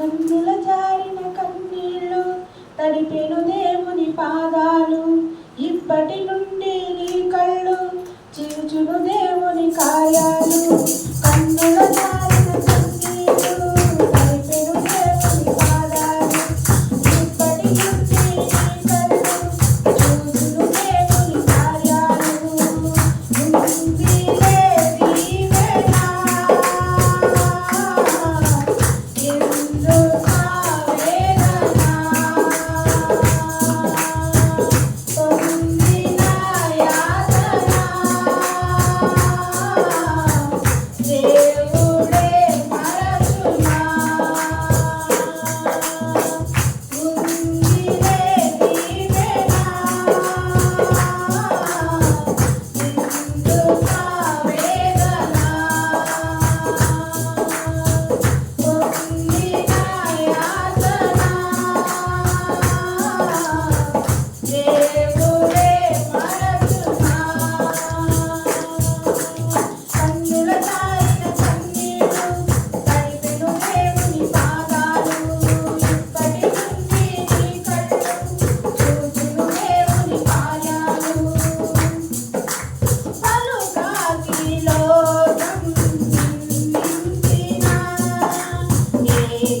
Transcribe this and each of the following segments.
కన్నుల జారిన కన్నీళ్ళు తడిపెను దేవుని పాదాలు. ఇప్పటి నుండి నీ కళ్ళు చిరుచును దేవుని కాయాలు.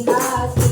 eyes.